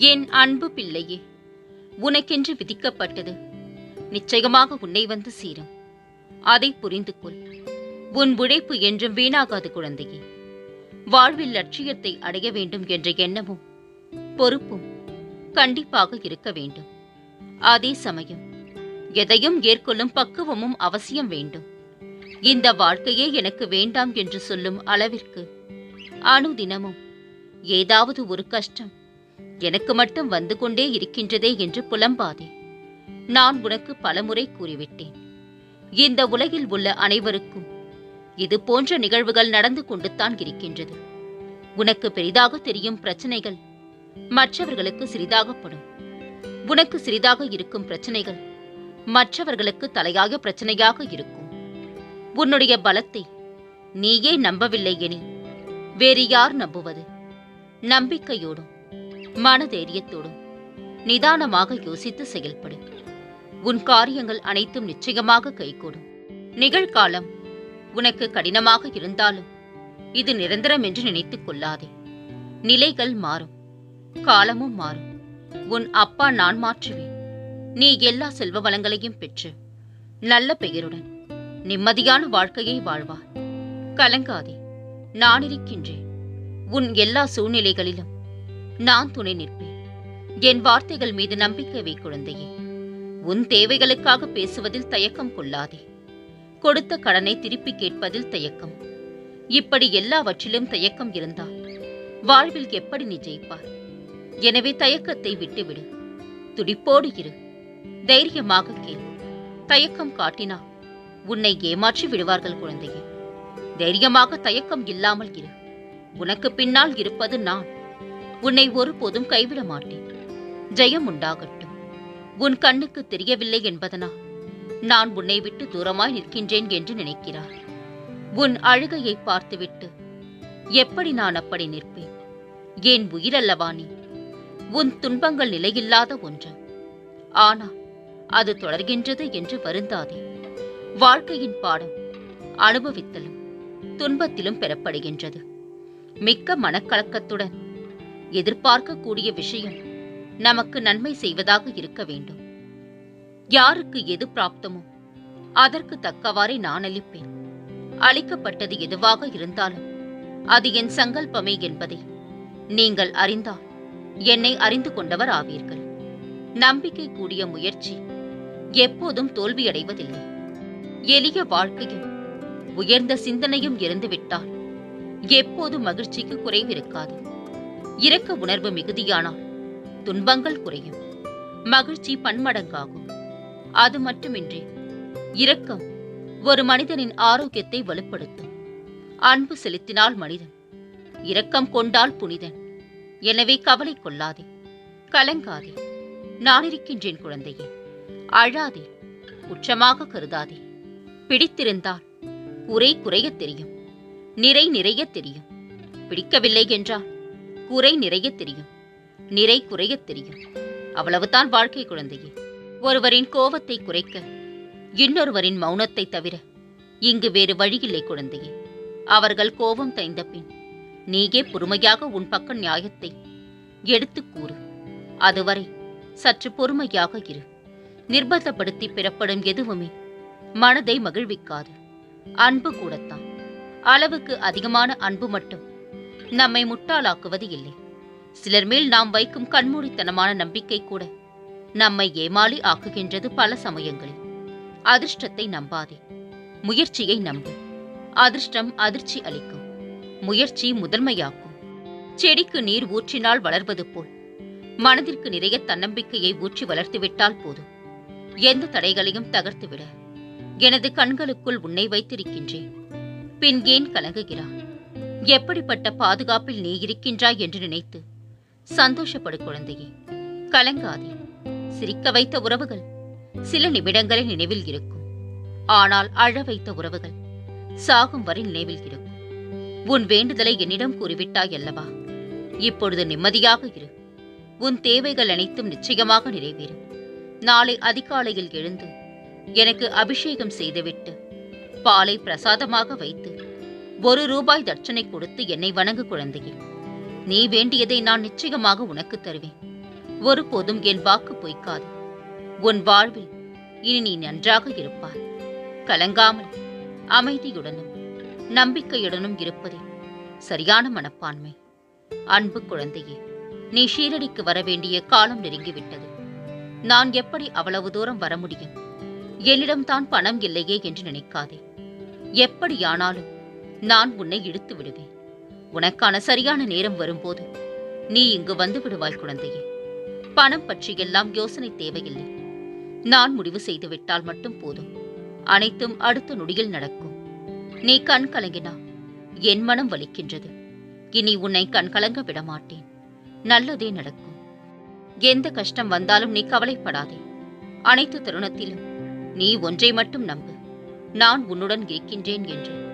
என் அன்பு பிள்ளையே? உனக்கென்று விதிக்கப்பட்டது. நிச்சயமாக உன்னை வந்து சேரும். அதை புரிந்து கொள். உன் உழைப்பு என்றும் வீணாகாது குழந்தையே. வாழ்வில் லட்சியத்தை அடைய வேண்டும் என்ற எண்ணமும் பொறுப்பும் கண்டிப்பாக இருக்க வேண்டும். அதே சமயம் எதையும் ஏற்கொள்ளும் பக்குவமும் அவசியம் வேண்டும். இந்த வாழ்க்கையே எனக்கு வேண்டாம் என்று சொல்லும் அளவிற்கு அணுதினமும் ஏதாவது ஒரு கஷ்டம் எனக்கு மட்டும் வந்து கொண்டே இருக்கின்றதே என்று புலம்பாதே. நான் உனக்கு பலமுறை கூறிவிட்டேன். இந்த உலகில் உள்ள அனைவருக்கும் இது போன்ற நிகழ்வுகள் நடந்து கொண்டுத்தான் இருக்கின்றது. உனக்கு பெரிதாக தெரியும் பிரச்சனைகள் மற்றவர்களுக்கு சிறிதாகப்படும். உனக்கு சிறிதாக இருக்கும் பிரச்சனைகள் மற்றவர்களுக்கு தலையாக பிரச்சனையாக இருக்கும். உன்னுடைய பலத்தை நீயே நம்பவில்லை எனில் வேறு யார் நம்புவது? நம்பிக்கையோடும் மனதைரியத்தோடும் நிதானமாக யோசித்து செயல்படு. உன் காரியங்கள் அனைத்தும் நிச்சயமாக கைகூடும். நிகழ்காலம் உனக்கு கடினமாக இருந்தாலும் இது நிரந்தரம் என்று நினைத்துக் கொள்ளாதே. நிலைகள் மாறும். காலமும் மாறும். உன் அப்பா நான் மாற்றுவேன். நீ எல்லா செல்வ வளங்களையும் பெற்று நல்ல பெயருடன் நிம்மதியான வாழ்க்கையை வாழ்வார் கலங்காதே. நான் இருக்கின்றேன் உன் எல்லா சூழ்நிலைகளிலும் நான் துணை நிற்பேன். என் வார்த்தைகள் மீது நம்பிக்கை வை குழந்தையே. உன் தேவைகளுக்காக பேசுவதில் தயக்கம் கொள்ளாதே. கொடுத்த கடனை திருப்பி கேட்பதில் தயக்கம். இப்படி எல்லாவற்றிலும் தயக்கம் இருந்தால் வாழ்வில் எப்படி நீ ஜெயிப்பார் எனவே தயக்கத்தை விட்டுவிடு. துடிப்போடு இரு. தைரியமாக கேள். தயக்கம் காட்டினா உன்னை ஏமாற்றி விடுவார்கள் குழந்தையே. தைரியமாக தயக்கம் இல்லாமல் இரு. உனக்கு பின்னால் இருப்பது நான். உன்னை ஒருபோதும் கைவிட மாட்டேன். ஜெயம் உண்டாகட்டும். உன் கண்ணுக்கு தெரியவில்லை என்பதனால் நான் உன்னை விட்டு தூரமாய் நிற்கின்றேன் என்று நினைக்கிறார். உன் அழுகையை பார்த்துவிட்டு எப்படி நான் அப்படி நிற்பேன்? ஏன் உயிரல்லவா நீ? உன் துன்பங்கள் நிலையில்லாத ஒன்று. ஆனால் அது தொடர்கின்றது என்று வருந்தாதே. வாழ்க்கையின் பாடம் அனுபவித்தலும் துன்பத்திலும் பெறப்படுகின்றது. மிக்க மனக்கலக்கத்துடன் எதிர்பார்க்கக்கூடிய விஷயம் நமக்கு நன்மை செய்வதாக இருக்க வேண்டும். யாருக்கு எது பிராப்தமோ அதற்கு தக்கவாறே நான் அளிப்பேன். அளிக்கப்பட்டது எதுவாக இருந்தாலும் அது என் சங்கல்பமே என்பதை நீங்கள் அறிந்தால் என்னை அறிந்து கொண்டவர் ஆவீர்கள். நம்பிக்கை கூடிய முயற்சி எப்போதும் தோல்வியடைவதில்லை. எளிய வாழ்க்கையும் உயர்ந்த சிந்தனையும் இருந்துவிட்டால் எப்போதும் மகிழ்ச்சிக்கு குறைவிருக்காது. இரக்க உணர்வு மிகுதியானால் துன்பங்கள் குறையும். மகிழ்ச்சி பன்மடங்காகும். அது மட்டுமின்றி இரக்கம் ஒரு மனிதனின் ஆரோக்கியத்தை வலுப்படுத்தும். அன்பு செலுத்தினால் மனிதன் இரக்கம் கொண்டால் புனிதன். எனவே கவலை கொள்ளாதே கலங்காதே நான் இருக்கின்றேன் குழந்தையே அழாதே உச்சமாக கருதாதே. பிடித்திருந்தால் குறை குறையத் தெரியும் நிறை நிறைய தெரியும். பிடிக்கவில்லை என்றால் குறை நிறைய தெரியும். நிறை குறையத் தெரியும். அவ்வளவுதான் வாழ்க்கை குழந்தையே. ஒருவரின் கோபத்தை குறைக்க இன்னொருவரின் மௌனத்தை தவிர இங்கு வேறு வழியில்லை குழந்தையே. அவர்கள் கோபம் தைந்த பின் நீயே பொறுமையாக உன் பக்க நியாயத்தை எடுத்துக் கூறு. அதுவரை சற்று பொறுமையாக இரு. நிர்பந்தப்படுத்தி பெறப்படும் எதுவுமே மனதை மகிழ்விக்காது. அன்பு கூடத்தான். அளவுக்கு அதிகமான அன்பு மட்டும் நம்மை முட்டாளாக்குவது இல்லை சிலர் மேல் நாம் வைக்கும் கண்மூடித்தனமான நம்பிக்கை கூட நம்மை ஏமாளி ஆக்குகின்றது பல சமயங்களில். அதிர்ஷ்டத்தை நம்பாதே. முயற்சியை நம்பு. அதிர்ஷ்டம் அதிர்ச்சி அளிக்கும். முயற்சி முதன்மையாக்கும். செடிக்கு நீர் ஊற்றினால் வளர்வது போல். மனதிற்கு நிறைய தன்னம்பிக்கையை ஊற்றி வளர்த்துவிட்டால் போதும். எந்த தடைகளையும் தகர்த்துவிட. எனது கண்களுக்குள் உன்னை வைத்திருக்கின்றேன். பின் ஏன் கலங்குகிறான் எப்படிப்பட்ட பாதுகாப்பில் நீ இருக்கின்றாய் என்று நினைத்து சந்தோஷப்படு குழந்தையே. கலங்காதே. சிரிக்க வைத்த உறவுகள் சில நிமிடங்களில் நினைவில் இருக்கும். ஆனால் அழ வைத்த உறவுகள் சாகும் வரை நினைவில் இருக்கும். உன் வேண்டுதலை என்னிடம் கூறிவிட்டாய் அல்லவா? இப்பொழுது நிம்மதியாக இரு. உன் தேவைகள் அனைத்தும் நிச்சயமாக நிறைவேறும். நாளை அதிகாலையில் எழுந்து எனக்கு அபிஷேகம் செய்துவிட்டு பாலை பிரசாதமாக வைத்து ஒரு ரூபாய் தட்சணை கொடுத்து என்னை வணங்கு குழந்தையே. நீ வேண்டியதை நான் நிச்சயமாக உனக்கு தருவேன். ஒருபோதும் என் வாக்கு பொய்க்காது. உன் வாழ்வில் இனி நீ நன்றாக இருப்பாய். கலங்காமல் அமைதியுடனும் நம்பிக்கையுடனும் இருப்பதே சரியான மனப்பான்மை. அன்பு குழந்தையே நீ ஷீரடிக்கு வர வேண்டிய காலம் நெருங்கிவிட்டது. நான் எப்படி அவ்வளவு தூரம் வர முடியும்? என்னிடம்தான் பணம் இல்லையே என்று நினைக்காதே. எப்படியானாலும் நான் உன்னை இழுத்து விடுவேன். உனக்கான சரியான நேரம் வரும்போது நீ இங்கு வந்து விடுவாய் குழந்தையே. பணம் பற்றியெல்லாம் யோசனை தேவையில்லை. நான் முடிவு செய்துவிட்டால் மட்டும் போதும். அனைத்தும் அடுத்த நொடியில் நடக்கும். நீ கண் கலங்கினா என் மனம் வலிக்கின்றது. இனி உன்னை கண் கலங்க விடமாட்டேன் நல்லதே நடக்கும். எந்த கஷ்டம் வந்தாலும் நீ கவலைப்படாதே. அனைத்து தருணத்திலும் நீ ஒன்றை மட்டும் நம்பு. நான் உன்னுடன் இருக்கின்றேன் என்று.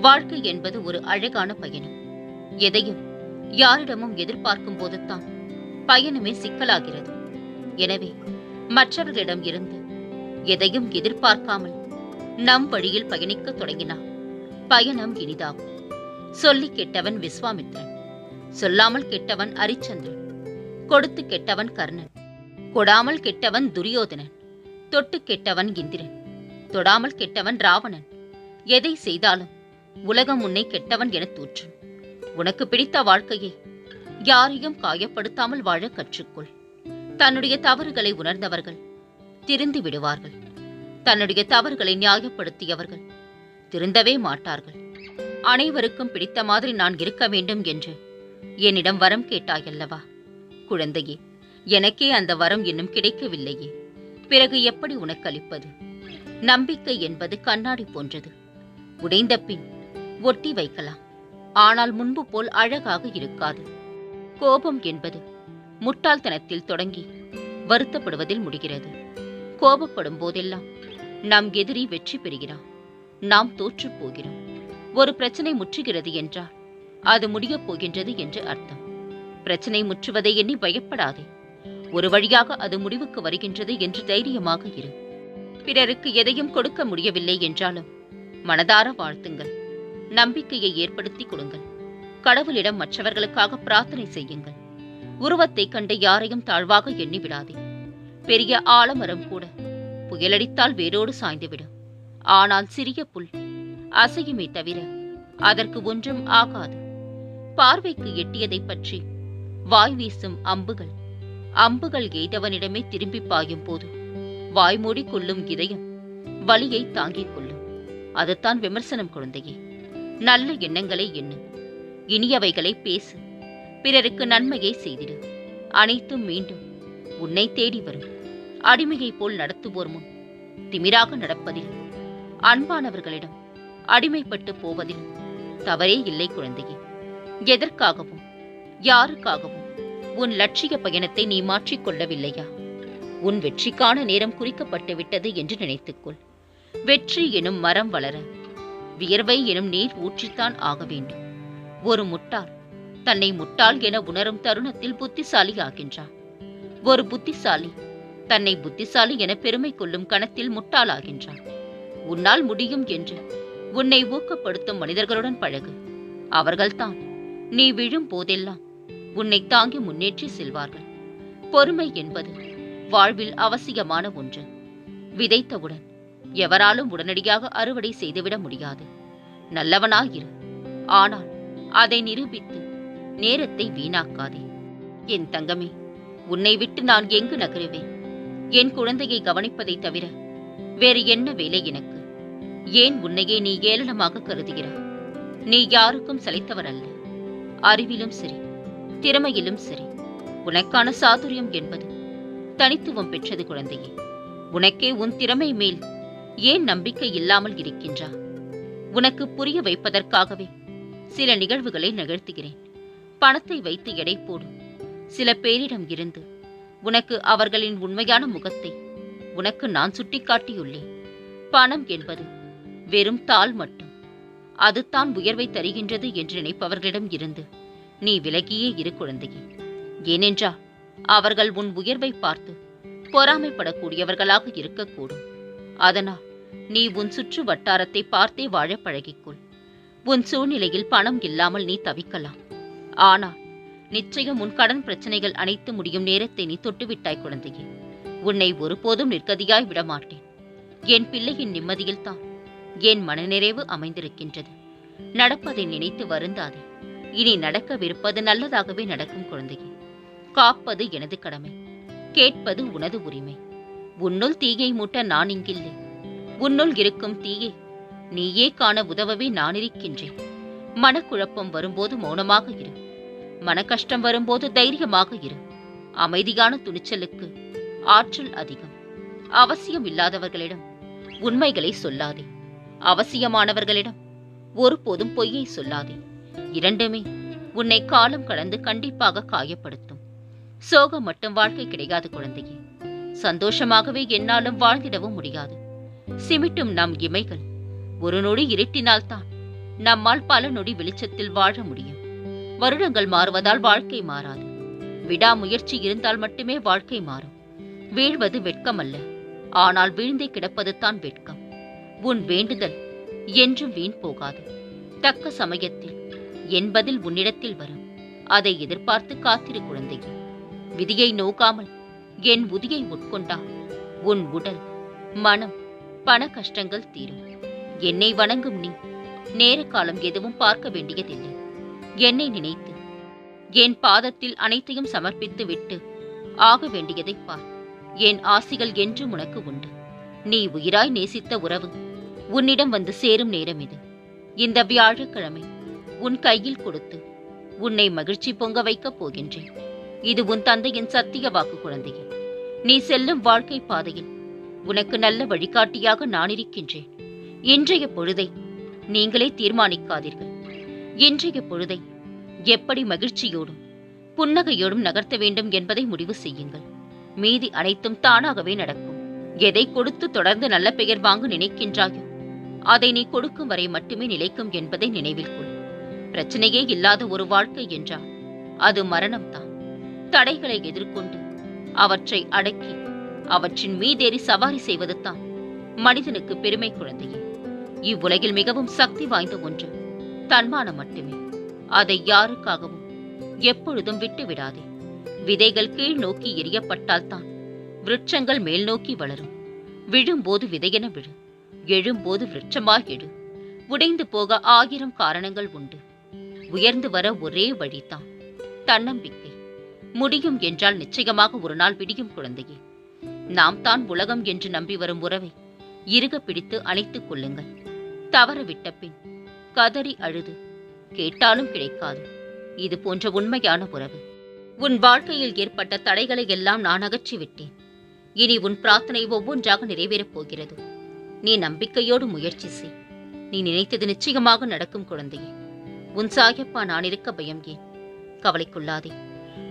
வாழ்க்கை என்பது ஒரு அழகான பயணம். எதையும் யாரிடமும் எதிர்பார்க்கும் போதுதான் பயணமே சிக்கலாகிறது. எனவே மற்றவர்களிடம் இருந்து எதையும் எதிர்பார்க்காமல் நம் வழியில் பயணிக்கத் தொடங்கினார் பயணம் இனிதாகும். சொல்லி கெட்டவன் விஸ்வாமித்ரன் சொல்லாமல் கெட்டவன் அரிச்சந்திரன் கொடுத்து கெட்டவன் கர்ணன் கொடாமல் கெட்டவன் துரியோதனன் தொட்டு கெட்டவன் இந்திரன் தொடாமல் கெட்டவன் ராவணன் எதை செய்தாலும் உலகம் உன்னை கெட்டவன் என தூற்றும். உனக்கு பிடித்த வாழ்க்கையை யாரையும் காயப்படுத்தாமல் வாழ கற்றுக்கொள். தன்னுடைய தவறுகளை உணர்ந்தவர்கள் திருந்து விடுவார்கள். தன்னுடைய தவறுகளை நியாயப்படுத்தியவர்கள் திருந்தவே மாட்டார்கள். அனைவருக்கும் பிடித்த மாதிரி நான் இருக்க வேண்டும் என்று என்னிடம் வரம் கேட்டாயல்லவா? குழந்தையே எனக்கே அந்த வரம் இன்னும் கிடைக்கவில்லையே. பிறகு எப்படி உனக்கு அளிப்பது? நம்பிக்கை என்பது கண்ணாடி போன்றது. உடைந்த பின் ஒட்டி வைக்கலாம். ஆனால் முன்பு போல் அழகாக இருக்காது. கோபம் என்பது முட்டாள்தனத்தில் தொடங்கி வருத்தப்படுவதில் முடிகிறது. கோபப்படும் போதெல்லாம் நம் எதிரி வெற்றி பெறுகிறான். நாம் தோற்றுப் போகிறோம். ஒரு பிரச்சனை முற்றுகிறது என்றால் அது முடியப் போகின்றது என்று அர்த்தம். பிரச்சனை முற்றுவதை எண்ணி பயப்படாதே. ஒரு வழியாக அது முடிவுக்கு வருகின்றது என்று தைரியமாக இரு. பிறருக்கு எதையும் கொடுக்க முடியவில்லை என்றாலும் மனதார வாழ்த்துங்கள். நம்பிக்கையை ஏற்படுத்தி கொடுங்கள் கடவுளிடம் மற்றவர்களுக்காக பிரார்த்தனை செய்யுங்கள். உருவத்தை கண்டு யாரையும் தாழ்வாக எண்ணி விடாதே பெரிய ஆலமரம் கூட புயலடித்தால் வேரோடு சாய்ந்துவிடும். ஆனால் சிறிய புல் அசையுமே தவிர அதற்கு ஒன்றும் ஆகாது. பார்வைக்கு எட்டியதைப் பற்றி வாய் வீசும் அம்புகள் அம்புகள் எய்தவனிடமே திரும்பி பாயும் போது வாய்மூடி கொள்ளும் இதயம் வலியை தாங்கிக் கொள்ளும். அதுதான் விமர்சனம் குழந்தையே. நல்ல எண்ணங்களை எண்ணு. இனியவைகளை பேசு. பிறருக்கு நன்மையை செய்திடு. அனைத்தும் மீண்டும் உன்னை தேடி வரும். அடிமையை போல் நடத்துவோர் முன் திமிராக நடப்பதில் அன்பானவர்களிடம் அடிமைப்பட்டு போவதில் தவறே இல்லை குழந்தையே. எதற்காகவும் யாருக்காகவும் உன் லட்சிய பயணத்தை நீ மாற்றிக்கொள்ளவில்லையா உன் வெற்றிக்கான நேரம் குறிக்கப்பட்டு விட்டது என்று நினைத்துக்கொள். வெற்றி எனும் மரம் வளர வியர்வை எனும் நீர் ஊற்றித்தான் ஆக வேண்டும். ஒரு முட்டாள் தன்னை முட்டாள் என உணரும் தருணத்தில் புத்திசாலி ஆகின்றான் ஒரு புத்திசாலி தன்னை புத்திசாலி என பெருமை கொள்ளும் கணத்தில் முட்டாளாகின்றான். உன்னால் முடியும் என்று உன்னை ஊக்கப்படுத்தும் மனிதர்களுடன் பழகு. அவர்கள்தான் நீ விழும் போதெல்லாம் உன்னை தாங்கி முன்னேற்றி செல்வார்கள். பொறுமை என்பது வாழ்வில் அவசியமான ஒன்று. விதைத்தவுடன் எவராலும் உடனடியாக அறுவடை செய்துவிட முடியாது. நல்லவனாயிரு ஆனால் அதை நிரூபித்து நேரத்தை வீணாக்காதே. என் தங்கமே உன்னை விட்டு நான் எங்கு நகருவேன்? என் குழந்தையை கவனிப்பதை தவிர வேறு என்ன வேலை எனக்கு? ஏன் உன்னையே நீ ஏளனமாக கருதுகிறாய்? நீ யாருக்கும் சளைத்தவர் அல்ல. அறிவிலும் சரி திறமையிலும் சரி. உனக்கான சாதுரியம் என்பது தனித்துவம் பெற்றது குழந்தையே. உனக்கே உன் திறமை மேல் ஏன் நம்பிக்கை இல்லாமல் இருக்கின்றா உனக்கு புரிய வைப்பதற்காகவே சில நிகழ்வுகளை நிகழ்த்துகிறேன். பணத்தை வைத்து எடை போடும் சில பேரிடம் இருந்து உனக்கு அவர்களின் உண்மையான முகத்தை உனக்கு நான் சுட்டிக்காட்டியுள்ளேன். பணம் என்பது வெறும் தாள் மட்டும். அதுதான் உயர்வை தருகின்றது என்று நினைப்பவர்களிடம் இருந்து நீ விலகியே இரு குழந்தையே. ஏனென்றால் அவர்கள் உன் உயர்வை பார்த்து பொறாமைப்படக்கூடியவர்களாக இருக்கக்கூடும். அதனால் நீ உன் சுற்று வட்டாரத்தை பார்த்தே வாழ பழகிக்கொள். உன் சூழ்நிலையில் பணம் இல்லாமல் நீ தவிக்கலாம். ஆனால் நிச்சயம் உன் கடன் பிரச்சனைகள் அனைத்து முடியும் நேரத்தை நீ தொட்டுவிட்டாய் குழந்தையே. உன்னை ஒருபோதும் நிற்கதியாய் விடமாட்டேன். என் பிள்ளையின் நிம்மதியில் தான் என் மனநிறைவு அமைந்திருக்கின்றது. நடப்பதை நினைத்து வருந்தாதே. இனி நடக்கவிருப்பது நல்லதாகவே நடக்கும் குழந்தையே. காப்பது எனது கடமை. கேட்பது உனது உரிமை. உன்னுள் தீயை மூட்ட நான் இங்கில்லை. உன்னுள் இருக்கும் தீயை நீயே காண உதவவே நான் இருக்கின்றேன். மனக்குழப்பம் வரும்போது மௌனமாக இரு. மன கஷ்டம் வரும்போது தைரியமாக இரு. அமைதியான துணிச்சலுக்கு ஆற்றல் அதிகம். அவசியம் இல்லாதவர்களிடம் உண்மைகளை சொல்லாதே. அவசியமானவர்களிடம் ஒருபோதும் பொய்யை சொல்லாதே. இரண்டுமே உன்னை காலம் கடந்து கண்டிப்பாக காயப்படுத்தும். சோகம் மட்டும் வாழ்க்கை கிடையாது குழந்தையே. சந்தோஷமாகவே என்னாலும் வாழ்ந்திடவும் முடியாது. சிமிட்டும் நம் இமைகள். ஒரு நொடி இருட்டினால்தான் நம்மால் பல நொடி வெளிச்சத்தில் வாழ முடியும். வருடங்கள் மாறுவதால் வாழ்க்கை மாறாது. விடாமுயற்சி இருந்தால் மட்டுமே வாழ்க்கை மாறும். வீழ்வது வெட்கமல்ல. ஆனால் வீழ்ந்தே கிடப்பது தான் வெட்கம். உன் வேண்டுதல் என்றும் வீண் போகாது. தக்க சமயத்தில் என்பதில் உன்னிடத்தில் வரும். அதை எதிர்பார்த்து காத்திரு குழந்தை விதியை நோக்காமல் என் உதியை உட்கொண்டால் உன் உடல் மனம் பண கஷ்டங்கள் தீரும். என்னை வணங்கும் நீ நேர காலம் எதுவும் பார்க்க வேண்டியதில்லை. என்னை நினைத்து என் பாதத்தில் அனைத்தையும் சமர்ப்பித்து விட்டு ஆக வேண்டியதைப் பார். என் ஆசிகள் என்றும் உனக்கு உண்டு. நீ உயிராய் நேசித்த உறவு உன்னிடம் வந்து சேரும் நேரம் இது. இந்த வியாழக்கிழமை உன் கையில் கொடுத்து உன்னை மகிழ்ச்சி பொங்க வைக்கப் போகின்றேன். இது உன் தந்தையின் சத்திய வாக்கு குழந்தையே. நீ செல்லும் வாழ்க்கை பாதையில் உனக்கு நல்ல வழிகாட்டியாக நான் இருக்கின்றேன். இன்றைய பொழுதை நீங்களே தீர்மானிக்காதீர்கள். இன்றைய பொழுதை எப்படி மகிழ்ச்சியோடும் புன்னகையோடும் நகர்த்த வேண்டும் என்பதை முடிவு செய்யுங்கள். மீதி அனைத்தும் தானாகவே நடக்கும். எதை கொடுத்து தொடர்ந்து நல்ல பெயர் வாங்க நினைக்கின்றாயோ அதை நீ கொடுக்கும் வரை மட்டுமே நிலைக்கும் என்பதை நினைவில் கொள். பிரச்சனையே இல்லாத ஒரு வாழ்க்கை என்றால் அது மரணம்தான். தடைகளை எதிர்கொண்டு அவற்றை அடக்கி அவற்றின் மீதேறி சவாரி செய்வதுதான் மனிதனுக்கு பெருமை குழந்தையே. இவ்வுலகில் மிகவும் சக்தி வாய்ந்த ஒன்று. தன்மானம் மட்டுமே. அதை யாருக்காகவும் எப்பொழுதும் விட்டுவிடாதே. விதைகள் கீழ் நோக்கி எரியப்பட்டால்தான் விருட்சங்கள் மேல் நோக்கி வளரும். விழும்போது விதையென விழு. எழும்போது விருட்சமாக எழு. உடைந்து போக ஆயிரம் காரணங்கள் உண்டு. உயர்ந்து வர ஒரே வழிதான் தன்னம்பிக்கை. முடியும் என்றால் நிச்சயமாக ஒரு நாள் விடியும் குழந்தையே. நாம் தான் உலகம் என்று நம்பி வரும் உறவை இறுக பிடித்து அணைத்துக் கொள்ளுங்கள். தவற விட்ட பின் கதறி அழுது கேட்டாலும் கிடைக்காது. இது போன்ற உண்மையான உறவு. உன் வாழ்க்கையில் ஏற்பட்ட தடைகளை எல்லாம் நான் அகற்றி விட்டேன் இனி உன் பிரார்த்தனை ஒவ்வொன்றாக நிறைவேறப் போகிறது. நீ நம்பிக்கையோடு முயற்சி செய். நீ நினைத்தது நிச்சயமாக நடக்கும் குழந்தையே. உன் சாயப்பா நான் இருக்க பயம் ஏன்? கவலைக்குள்ளாதே.